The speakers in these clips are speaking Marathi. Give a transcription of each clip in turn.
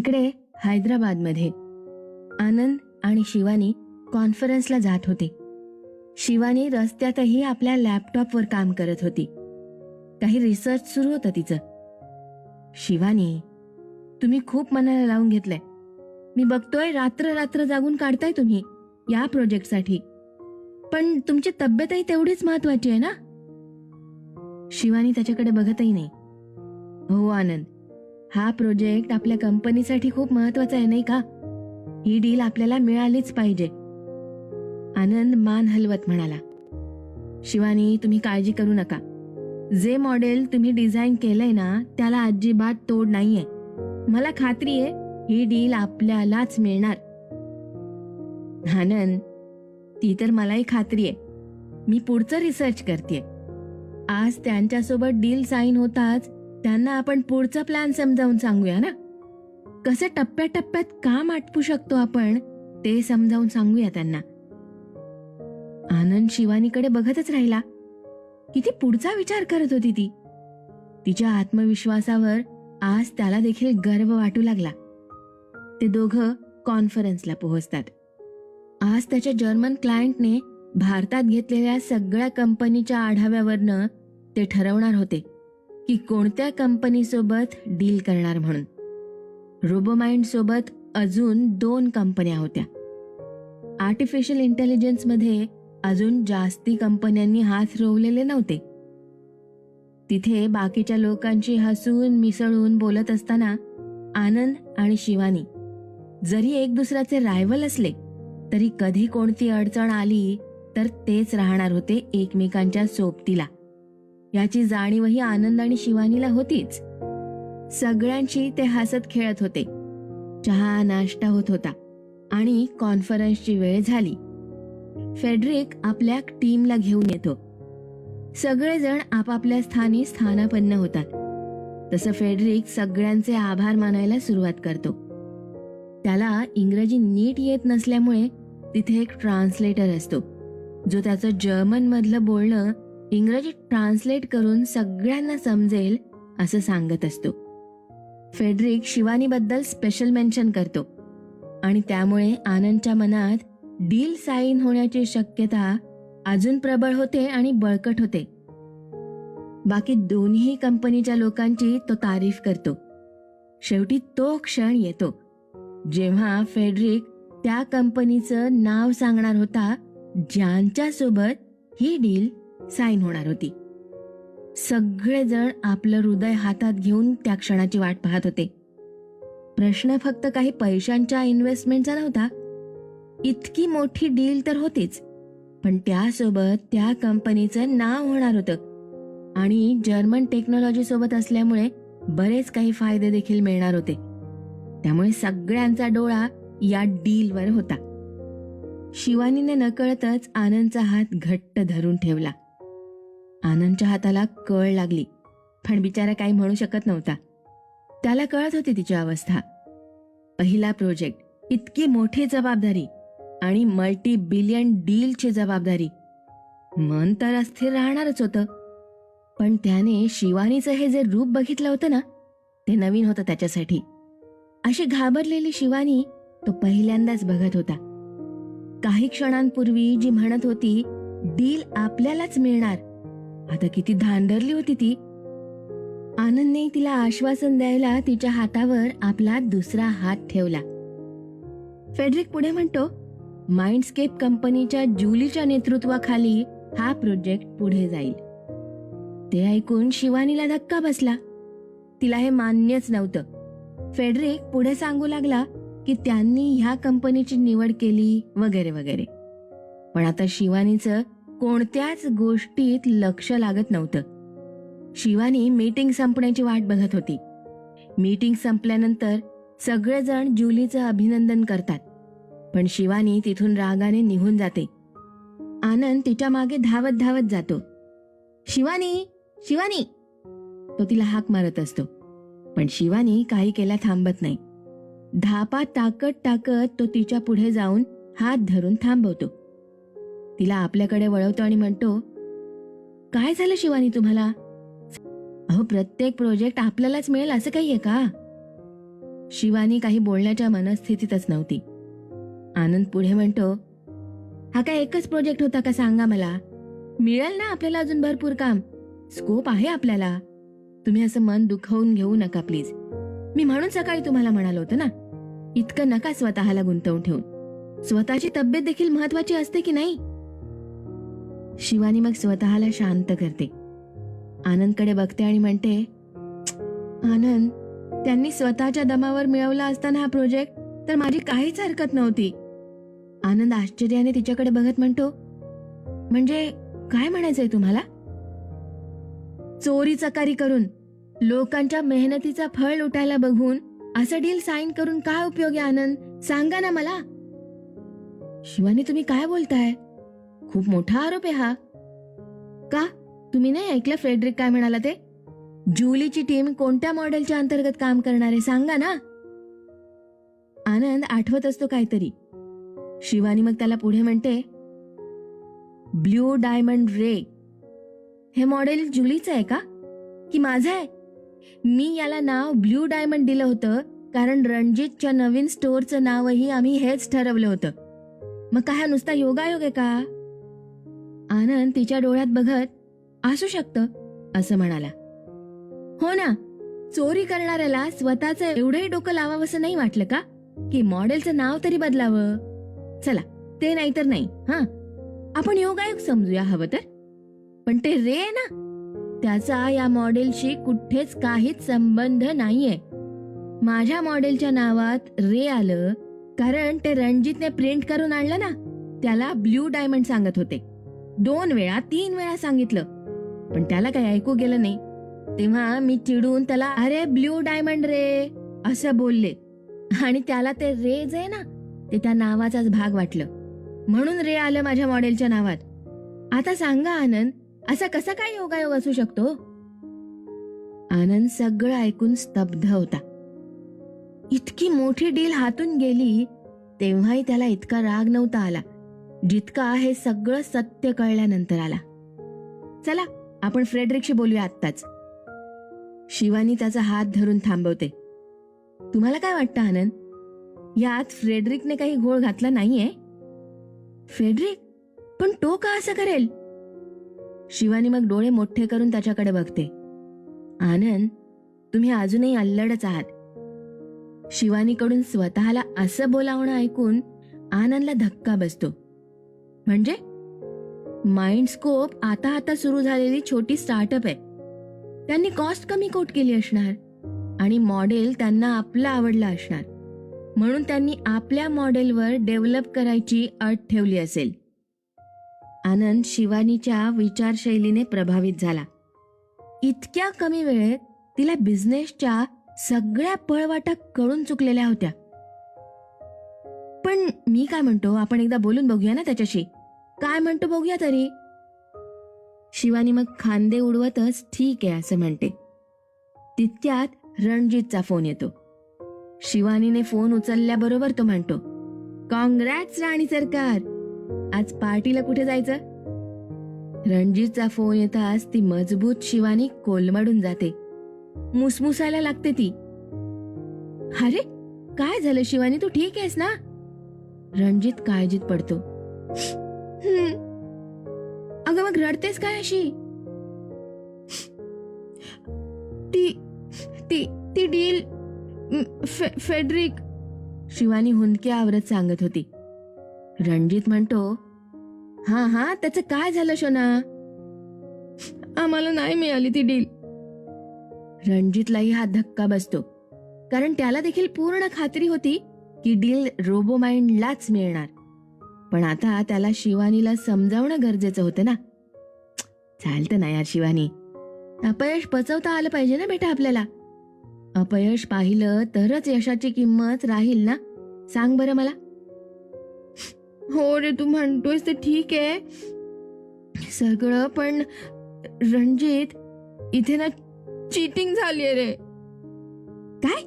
इकडे हैदराबादमध्ये. आनंद आणि शिवानी कॉन्फरन्सला जात होते. शिवानी रस्त्यातही आपल्या लॅपटॉपवर काम करत होती. काही रिसर्च सुरू होतं तिचं. शिवानी तुम्ही खूप मनाला लावून घेतलंय. मी बघतोय रात्र रात्र जागून काढताय तुम्ही या प्रोजेक्टसाठी. पण तुमची तब्येतही तेवढीच महत्वाची आहे ना? शिवानी त्याच्याकडे बघतही नाही. हो आनंद. हा प्रोजेक्ट आपल्या कंपनीसाठी खूप महत्त्वाचा आहे नाही का? ही डील आपल्याला मिळालीच पाहिजे. आनंद मान हलवत म्हणाला. शिवानी तुम्ही काळजी करू नका. जे मॉडेल तुम्ही डिझाईन केलंय ना त्याला अजिबात तोड नाहीये. मला खात्री आहे ही डील आपल्यालाच मिळणार. आनंद ती तर मलाही खात्री आहे. मी पुढचं रिसर्च करते आज त्यांच्यासोबत डील साईन होताच त्यांना आपण पुढचा प्लॅन समजावून सांगूया ना? कसं टप्प्याटप्प्यात काम आटपू शकतो आपण ते समजावून सांगूया त्यांना. आनंद शिवानीकडे बघतच राहिला. किती पुढचा विचार करत होती ती. तिच्या आत्मविश्वासावर आज त्याला देखील गर्व वाटू लागला. ते दोघं कॉन्फरन्सला पोहोचतात. आज त्याच्या जर्मन क्लायंटने भारतात घेतलेल्या सगळ्या कंपनीच्या आढाव्यावरनं ते ठरवणार होते. की कोणत्या कंपनीसोबत डील करणार म्हणून. रोबोमाइंड सोबत अजून दोन कंपन्या होत्या. आर्टिफिशियल इंटेलिजन्समध्ये अजून जास्ती कंपन्यांनी हात रोवलेले नव्हते. तिथे बाकीच्या लोकांची हसून मिसळून बोलत असताना आनंद आणि शिवानी जरी एक दुसऱ्याचे रायवल असले तरी कधी कोणती अडचण आली तर तेच राहणार होते एकमेकांच्या सोबतीला. याची जाणीवही आनंद आणि शिवानीला होतीच. सगळ्यांशी ते हसत खेळत होते. चहा नाश्ता होत होता आणि कॉन्फरन्सची वेळ झाली. फेडरिक आपल्या टीमला घेऊन येतो. सगळेजण आपापल्या स्थानी स्थानापन्न होतात. तसं फेडरिक सगळ्यांचे आभार मानायला सुरुवात करतो. त्याला इंग्रजी नीट येत नसल्यामुळे तिथे एक ट्रान्सलेटर असतो जो त्याचं जर्मनमधलं बोलणं इंग्रजीत ट्रान्सलेट करून सगळ्यांना समजेल असं सांगत असतो. फेडरिक शिवानीबद्दल स्पेशल मेन्शन करतो. आणि त्यामुळे आनंदच्या मनात डील साईन होण्याची शक्यता अजून प्रबळ होते आणि बळकट होते. बाकी दोन्ही कंपनीच्या लोकांची तो तारीफ करतो. शेवटी तो क्षण येतो. जेव्हा फेडरिक त्या कंपनीचं नाव सांगणार होता ज्यांच्या सोबत ही डील साईन होणार होती. सगळेजण आपलं हृदय हातात घेऊन त्या क्षणाची वाट पाहत होते. प्रश्न फक्त काही पैशांच्या इन्व्हेस्टमेंटचा नव्हता. इतकी मोठी डील तर होतीच. पण त्यासोबत त्या कंपनीचं नाव होणार होतं. आणि जर्मन टेक्नॉलॉजी सोबत असल्यामुळे बरेच काही फायदे देखील मिळणार होते. त्यामुळे सगळ्यांचा डोळा या डीलवर होता. शिवानीने नकळतच आनंदचा हात घट्ट धरून ठेवला. आनंदच्या हाताला कळ लागली. पण बिचारा काही म्हणू शकत नव्हता. त्याला कळत होती तिची अवस्था. पहिला प्रोजेक्ट इतकी मोठी जबाबदारी आणि मल्टी बिलियन डीलची जबाबदारी. मन तर अस्थिर राहणारच होतं. पण त्याने शिवानीचं हे जे रूप बघितलं होतं ना ते नवीन होतं त्याच्यासाठी. अशी घाबरलेली शिवानी तो पहिल्यांदाच बघत होता. काही क्षणांपूर्वी जी म्हणत होती डील आपल्यालाच मिळणार. आता किती धांडरली होती ती. आनंदने तिला आश्वासन द्यायला तिच्या हातावर आपला दुसरा हात ठेवला. फेडरिक पुढे म्हणतो माइंडस्केप कंपनीच्या जुलीच्या नेतृत्वाखाली हा प्रोजेक्ट पुढे जाईल. ते ऐकून शिवानीला धक्का बसला. तिला हे मान्यच नव्हतं. फेडरिक पुढे सांगू लागला की त्यांनी ह्या कंपनीची निवड केली वगैरे वगैरे. पण आता शिवानीचं कोणत्याच गोष्टीत लक्ष लागत नव्हतं. शिवानी मीटिंग संपण्याची वाट बघत होती. मीटिंग संपल्यानंतर सगळेजण जुलीचं अभिनंदन करतात. पण शिवानी तिथून रागाने निघून जाते. आनंद तिच्यामागे धावत धावत जातो. शिवानी शिवानी! तो तिला हाक मारत असतो. पण शिवानी काही केल्या थांबत नाही. धापा ताकत टाकत तो तिच्या पुढे जाऊन हात धरून थांबवतो. तिला आपल्याकडे वळवतो आणि म्हणतो काय झालं शिवानी तुम्हाला? अहो प्रत्येक प्रोजेक्ट आपल्यालाच मिळेल असं काही आहे का? शिवानी काही बोलण्याच्या मनस्थितीतच नव्हती. आनंद पुढे म्हणतो हा काय एकच प्रोजेक्ट होता का सांगा मला? मिळेल ना आपल्याला अजून भरपूर काम? स्कोप आहे आपल्याला. तुम्ही असं मन दुखवून घेऊ नका प्लीज. मी म्हणून सकाळी तुम्हाला म्हणालो होतं ना? इतकं नका स्वतःला गुंतवून ठेवून. स्वतःची तब्येत देखील महत्वाची असते की नाही? शिवानी मग स्वतःला शांत करते. आनंदकडे बघते आणि म्हणते आनंद त्यांनी स्वतःच्या दमावर मिळवला असताना हा प्रोजेक्ट तर माझी काहीच हरकत नव्हती. आनंद आश्चर्याने तिच्याकडे बघत म्हणतो म्हणजे काय म्हणायचंय तुम्हाला? चोरी चकारी करून लोकांच्या मेहनतीचा फळ लुटायला बघून असं डील साईन करून काय उपयोग आहे आनंद? सांगा ना मला. शिवानी तुम्ही काय बोलताय? खूप मोठा आरोप आहे हा. का? तुम्ही नाही ऐकलं फ्रेडरिक काय म्हणाला ते? जुलीची टीम कोणत्या मॉडेलच्या अंतर्गत काम करणार आहे सांगा ना. आनंद आठवत असतो काहीतरी. शिवानी मग त्याला पुढे म्हणते ब्ल्यू डायमंड रे हे मॉडेल जुलीचं आहे का? की माझं आहे? मी याला नाव ब्ल्यू डायमंड दिलं होतं कारण रणजितच्या नवीन स्टोअरचं नावही आम्ही हेच ठरवलं होतं. मग काय हा नुसता योगायोग आहे का? आनंद तिच्या डोळ्यात बघत असू शकतं असं म्हणाला. हो ना चोरी करणाऱ्याला स्वतःचं एवढंही डोकं लावावंसं नाही वाटलं का? की मॉडेलचं नाव तरी बदलावं? चला ते नाही तर नाही हा? आपण योगायोग समजूया हवं तर? पण ते रे आहे ना? त्याचा या मॉडेलशी कुठेच काहीच संबंध नाहीये. माझ्या मॉडेलच्या नावात रे आलं कारण ते रणजितने प्रिंट करून आणलं ना त्याला ब्ल्यू डायमंड सांगत होते. दोन वेळा तीन वेळा सांगितलं. पण त्याला काही ऐकू गेलं नाही. तेव्हा मी चिडून त्याला अरे ब्ल्यू डायमंड रे असं बोलले. आणि त्याला ते रे जे आहे ना ते त्या नावाचाच भाग वाटलं. म्हणून रे आलं माझ्या मॉडेलच्या नावात. आता सांगा आनंद असा कसा काय योगायोग असू शकतो? आनंद सगळं ऐकून स्तब्ध होता. इतकी मोठी डील हातून गेली तेव्हाही त्याला इतका राग नव्हता आला. जितका हे सगळं सत्य कळल्यानंतर आला. चला आपण फ्रेडरिकशी बोलूया आत्ताच. शिवानी त्याचा हात धरून थांबवते. तुम्हाला काय वाटतं आनंद? यात फ्रेडरिकने काही घोळ घातला नाहीये? फ्रेडरिक? पण तो का असं करेल? शिवानी मग डोळे मोठे करून त्याच्याकडे बघते. आनंद तुम्ही अजूनही अल्लडच आहात. शिवानीकडून स्वतःला असं बोलावणं ऐकून आनंदला धक्का बसतो. म्हणजे? माइंड स्कोप आता आता सुरू झालेली छोटी स्टार्टअप आहे. त्यांनी कॉस्ट कमी कोट केली असणार आणि मॉडेल त्यांना आपलं आवडलं असणार. म्हणून त्यांनी आपल्या मॉडेलवर डेव्हलप करायची अट ठेवली असेल. आनंद शिवानीच्या विचारशैलीने प्रभावित झाला. इतक्या कमी वेळेत तिला बिझनेसच्या सगळ्या पळवाटा कळून चुकलेल्या होत्या. पण मी काय म्हणतो? आपण एकदा बोलून बघूया ना त्याच्याशी. काय म्हणतो बघूया तरी. शिवानी मग खांदे उडवतच ठीक आहे असं म्हणते. तितक्यात रणजितचा फोन येतो. शिवानीने फोन उचलल्याबरोबर तो म्हणतो कॉंग्रॅट्स राणी सरकार! आज पार्टीला कुठे जायचं? रणजितचा फोन येताच ती मजबूत शिवानी कोलमडून जाते. मुसमुसायला लागते ती. अरे काय झालं शिवानी? तू ठीक आहेस ना? रणजित काळजीत पडतो. अगं मग रडतेस काय अशी? ती ती ती डील फे- फेडरिक. शिवानी हुंदके आवरत सांगत होती. रणजित म्हणतो हा हा त्याचं काय झालं शोना? आम्हाला नाही मिळाली ती डील. रणजितलाही हा धक्का बसतो. कारण त्याला देखील पूर्ण खात्री होती की डील रोबोमाइंडलाच मिळणार. पण आता त्याला शिवानीला समजावणं गरजेचं होतं ना. चालतं ना यार शिवानी. अपयश पचवता आलं पाहिजे ना बेटा आपल्याला. अपयश पाहिलं तरच यशाची किंमत राहील ना? सांग बरं मला. हो रे तू म्हणतोयस ते ठीक आहे. सगळं पण रणजित इथे ना चीटिंग झाली रे. काय?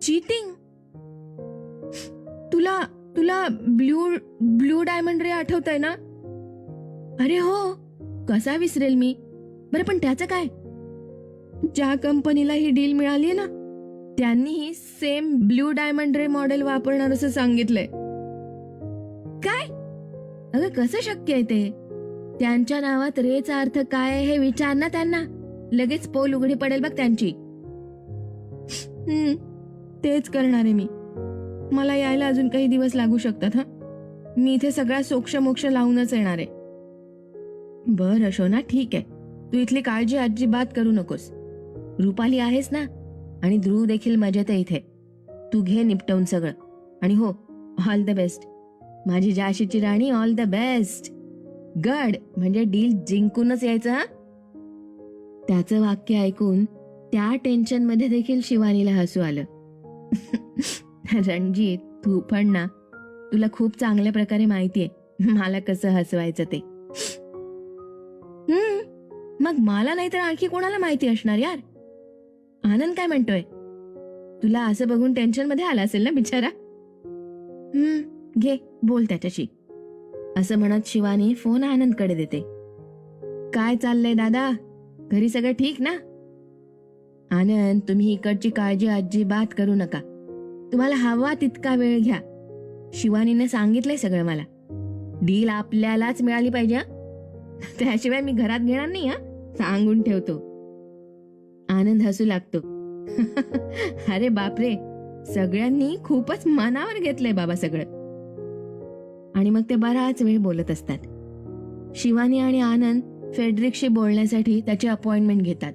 चीटिंग तुला तुला ब्ल्यू ब्ल्यू डायमंड रे आठवतंय ना? अरे हो कसा विसरेल मी? बरं पण त्याचं काय? ज्या कंपनीला ही डील मिळाली ना त्यांनीही same blue diamond ray model वापरणार असं सांगितलंय. काय? अगं कसं शक्य आहे ते? त्यांच्या नावात रेचा अर्थ काय आहे हे विचार ना त्यांना. लगेच पोल उघडी पडेल बघ त्यांची. तेच करणार आहे मी. मला यायला अजून काही दिवस लागू शकतात हा? मी इथे सगळा सोक्षमोक्ष लावूनच येणार आहे. बर अशोना ठीक आहे. तू इथली काळजी अजिबात करू नकोस. रुपाली आहेस ना? आणि ध्रुव देखील मजेत आहे इथे. तू घे निपटवून सगळं. आणि हो ऑल द बेस्ट माझी जाशीची राणी ऑल द बेस्ट गड म्हणजे डील जिंकूनच यायचं हा? त्याचं वाक्य ऐकून त्या टेन्शनमध्ये देखील शिवानीला हसू आलं. रणजित तू पण ना. तुला खूप चांगल्या प्रकारे माहिती आहे. मला कसं हसवायचं ते. हम्म. मग मला नाही तर आणखी कोणाला माहिती असणार यार? आनंद काय म्हणतोय? तुला असं बघून टेन्शनमध्ये आला असेल ना बिचारा? हम्म. घे बोल त्याच्याशी. असं म्हणत शिवानी फोन आनंदकडे देते. काय चाललंय दादा? घरी सगळं ठीक ना? आनंद तुम्ही इकडची काळजी अजिबात करू नका. तुम्हाला हवा तितका वेळ घ्या. शिवानीने सांगितलंय सगळं मला. डील आपल्यालाच मिळाली पाहिजे त्याशिवाय मी घरात घेणार नाही हा? सांगून ठेवतो. आनंद हसू लागतो. अरे बापरे सगळ्यांनी खूपच मनावर घेतलंय बाबा सगळं. आणि मग ते बराच वेळ बोलत असतात. शिवानी आणि आनंद फेडरिकशी बोलण्यासाठी त्याची अपॉइंटमेंट घेतात.